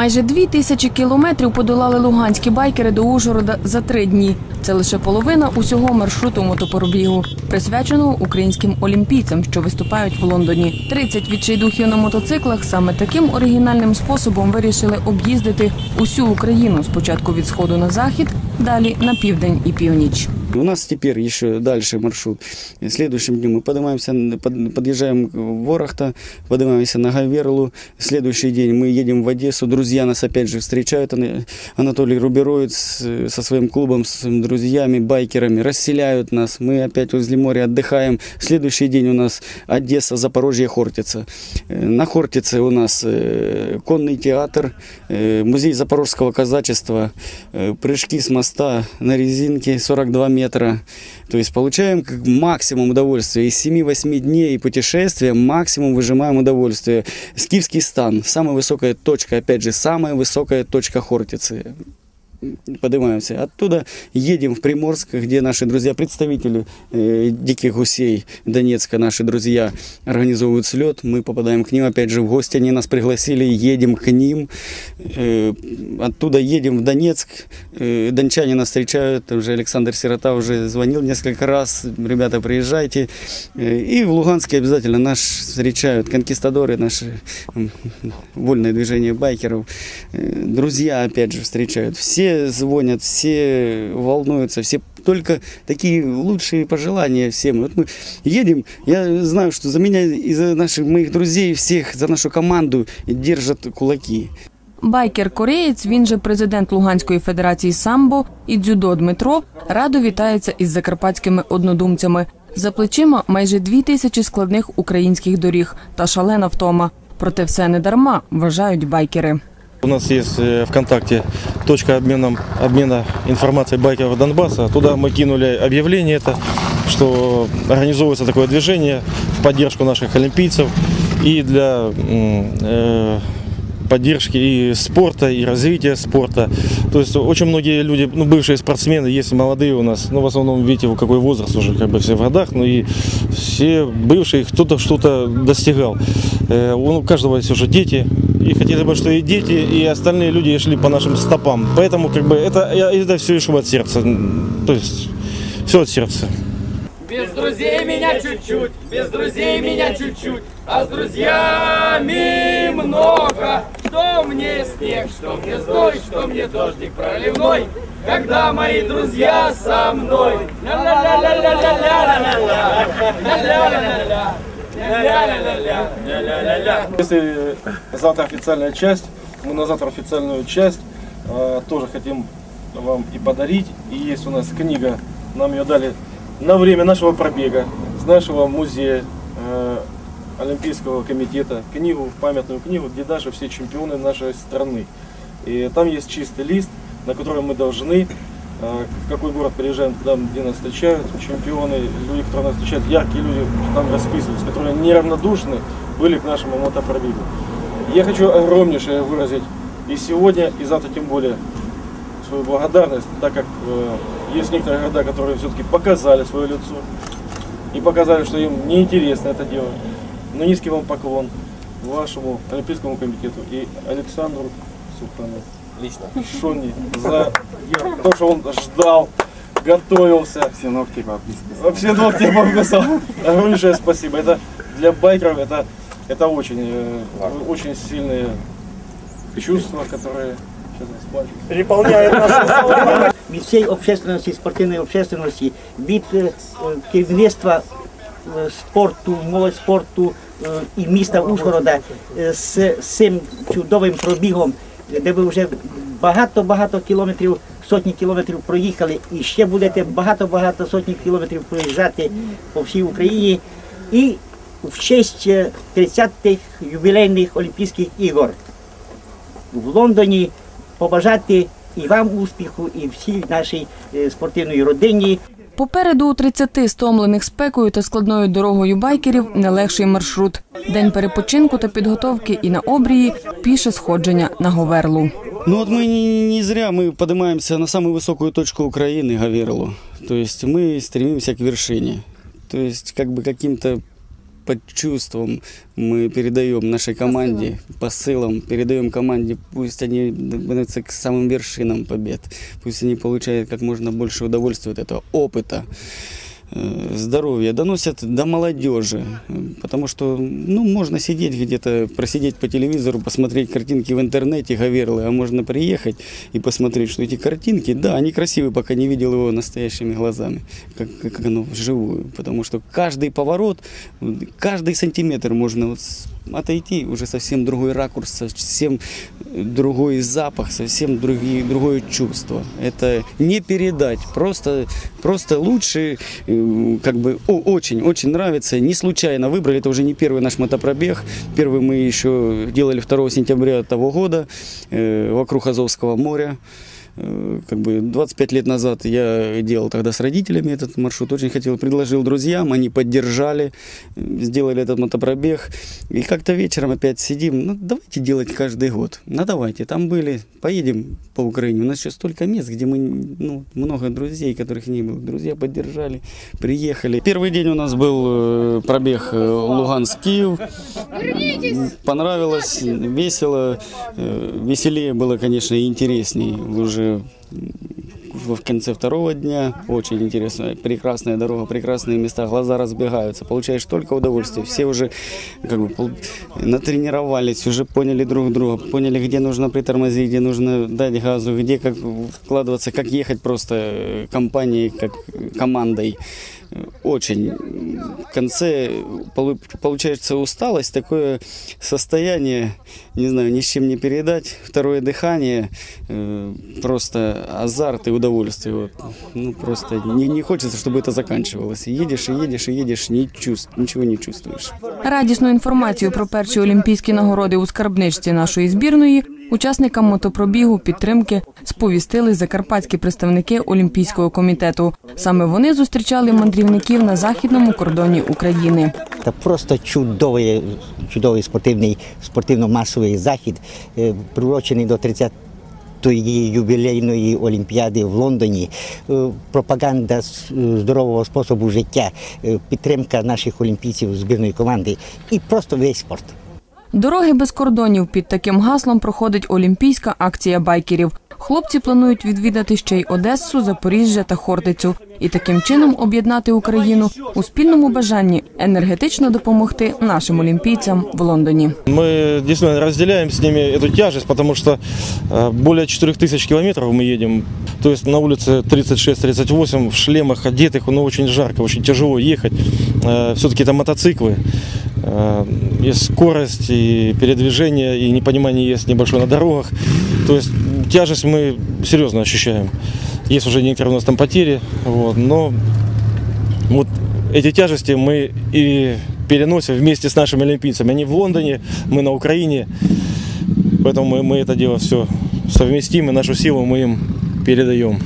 Майже дві тисячі кілометрів подолали луганські байкери до Ужгорода за три дні. Це лише половина усього маршруту мотопробігу, присвяченого українським олімпійцям, що виступають в Лондоні. 30 відчайдухів на мотоциклах саме таким оригінальним способом вирішили об'їздити усю Україну спочатку від сходу на захід, далі на південь і північ. У нас теперь еще дальше маршрут. Следующим днем мы поднимаемся, под- подъезжаем к Ворохта, поднимаемся на Гаверлу. Следующий день мы едем в Одессу. Друзья нас опять же встречают. Ана- Анатолий Рубероид с- со своим клубом, с друзьями, байкерами расселяют нас. Мы опять возле моря отдыхаем. Следующий день у нас Одесса, Запорожье, Хортица. Э, На Хортице у нас э, конный театр, э, музей запорожского казачества, прыжки с моста на резинке 42 метра. То есть получаем как максимум удовольствия. Из 7-8 дней путешествия максимум выжимаем удовольствие. Скифский стан, самая высокая точка, опять же, самая высокая точка Хортицы. Поднимаемся. Оттуда едем в Приморск, где наши друзья, представители э, диких гусей Донецка, наши друзья организовывают слет. Мы попадаем к ним, опять же, в гости. Они нас пригласили, едем к ним. Э, оттуда едем в Донецк. Э, дончане нас встречают. Уже Александр Сирота уже звонил несколько раз. Ребята, приезжайте. Э, и в Луганске обязательно нас встречают конкистадоры, наши вольное движение байкеров. Э, Друзья, опять же, встречают. Все звонят, все волнуются, все только такие лучшие пожелания всем. Вот мы едем, я знаю, что за меня и за наших моих друзей, всех, за нашу команду держат кулаки. Байкер-кореєць, він же президент Луганської федерації самбо і дзюдо Дмитро радо вітається із закарпатськими однодумцями. За плечима майже дві тисячі складних українських доріг та шалена втома. Проте все не дарма, вважають байкери. У нас есть э, ВКонтакте точка обмена, обмена информацией байкеров Донбасса. Туда мы кинули объявление, это, что организовывается такое движение в поддержку наших олимпийцев и для э, поддержки и спорта, и развития спорта. То есть очень многие люди, ну, бывшие спортсмены, есть и молодые у нас, ну, в основном, видите, какой возраст уже, как бы все в годах, ну, и все бывшие, кто-то что-то достигал. Э, У каждого есть уже дети, и хотели бы, что и дети, и остальные люди шли по нашим стопам. Поэтому, как бы, это, я- это все решу от сердца. То есть, все от сердца. Без друзей меня чуть-чуть, без друзей меня чуть-чуть, а с друзьями много. Что мне снег, что мне зной, что мне дождик проливной, Когда мои друзья со мной. Если завтра официальная часть, мы на завтра официальную часть э, тоже хотим вам и подарить. И есть у нас книга, нам ее дали на время нашего пробега, с нашего музея. Э, Олимпийского комитета. Книгу, памятную книгу, где даже все чемпионы нашей страны. И там есть чистый лист, на котором мы должны, э, в какой город приезжаем, туда, где нас встречают, чемпионы, люди, которые нас встречают, яркие люди, там расписываются, которые неравнодушны были к нашему мотопробегу. Я хочу огромнейшее выразить и сегодня, и завтра тем более свою благодарность, так как э, есть некоторые города, которые все-таки показали свое лицо и показали, что им неинтересно это делать. Но низкий вам поклон вашему Олимпийскому комитету и Александру Сухану лично Шони за то, что он ждал, готовился. Все ногти подписки. Вообще ногти подписал. Огромнейшее спасибо. Это для байкеров это, это очень, э, очень сильные чувства, которые сейчас расплачиваются. від всієї общественності, спортивної общественності, від е, е, керівництва е, спорту, молодь спорту е, і міста Ужгорода е, з цим чудовим пробігом, де ви вже багато-багато кілометрів, сотні кілометрів проїхали і ще будете багато-багато сотні кілометрів проїжджати по всій Україні. І в честь е, 30-х ювілейних Олімпійських ігор в Лондоні побажати і вам успіху, і всій нашій е, спортивній родині. Попереду у 30 стомлених спекою та складною дорогою байкерів не легший маршрут. День перепочинку та підготовки і на обрії піше сходження на Говерлу. Ну вот мы не, не зря мы поднимаемся на самую высокую точку Украины, Гаверлу. То есть мы стремимся к вершине. То есть как бы каким-то под чувством мы передаем нашей команде, посылам, передаем команде, пусть они добираются к самым вершинам побед, пусть они получают как можно больше удовольствия от этого опыта здоровья доносят до молодежи, э, потому что, ну, можно сидеть где-то, просидеть по телевизору, посмотреть картинки в интернете, Гаверлы, а можно приехать и посмотреть, что эти картинки, да, они красивые, пока не видел его настоящими глазами, как, как оно вживую, потому что каждый поворот, каждый сантиметр можно вот отойти, уже совсем другой ракурс, совсем другой запах, совсем другие, другое чувство. Это не передать, просто, просто лучше, как бы очень, очень нравится. Не случайно выбрали, это уже не первый наш мотопробег. Первый мы еще делали 2 сентября того года э, вокруг Азовского моря. Э, Как бы 25 лет назад я делал тогда с родителями этот маршрут, очень хотел, предложил друзьям, они поддержали, э, сделали этот мотопробег. И как-то вечером опять сидим, ну давайте делать каждый год. Ну давайте, там были, поедем по Украине. У нас сейчас столько мест, где мы, ну, много друзей, которых не было. Друзья поддержали, приехали. Первый день у нас был э, пробег Луганск-Киев. Понравилось, весело, веселее было, конечно, и интересней уже в конце второго дня. Очень интересно. Прекрасная дорога, прекрасные места, глаза разбегаются. Получаешь только удовольствие. Все уже как бы натренировались, уже поняли друг друга, поняли, где нужно притормозить, где нужно дать газу, где как вкладываться, как ехать просто э, компанией, как командой. Э, Очень. В конце полу- получается усталость, такое состояние, не знаю, ни с чем не передать. Второе дыхание, э, просто азарт и удовольствие. Вот. Ну, просто не, не хочется, чтобы это заканчивалось. И едешь, и едешь, и едешь, не чувств, ничего не чувствуешь. Радісну інформацію про перші олімпійські нагороди у скарбничці нашої збірної учасникам мотопробігу підтримки сповістили закарпатські представники Олімпійського комітету. Саме вони зустрічали мандрівників на західному кордоні України. Це просто чудовий, чудовий спортивний, спортивно-масовий захід, е, приурочений до 30 тої ювілейної олімпіади в Лондоні, Е, пропаганда е, здорового способу життя, підтримка наших олімпійців збірної команди і просто весь спорт. Дороги без кордонів під таким гаслом проходить олімпійська акція байкерів. Хлопці планують відвідати ще й Одесу, Запоріжжя та Хортицю і таким чином об'єднати Україну у спільному бажанні енергетично допомогти нашим олімпійцям в Лондоні. Мы действительно разделяем с ними эту тяжесть, потому что э, более 4000 километров мы едем. То есть на улице 36-38 в шлемах одетых, ну очень жарко, очень тяжело ехать. Все-таки это мотоциклы. Э, Есть скорость и передвижение, и непонимание есть небольшое на дорогах. То есть тяжесть мы серьезно ощущаем. Есть уже некоторые у нас там потери, вот, но вот эти тяжести мы и переносим вместе с нашими олимпийцами. Они в Лондоне, мы на Украине. Поэтому мы, мы это дело все совместим, и нашу силу мы им передаем.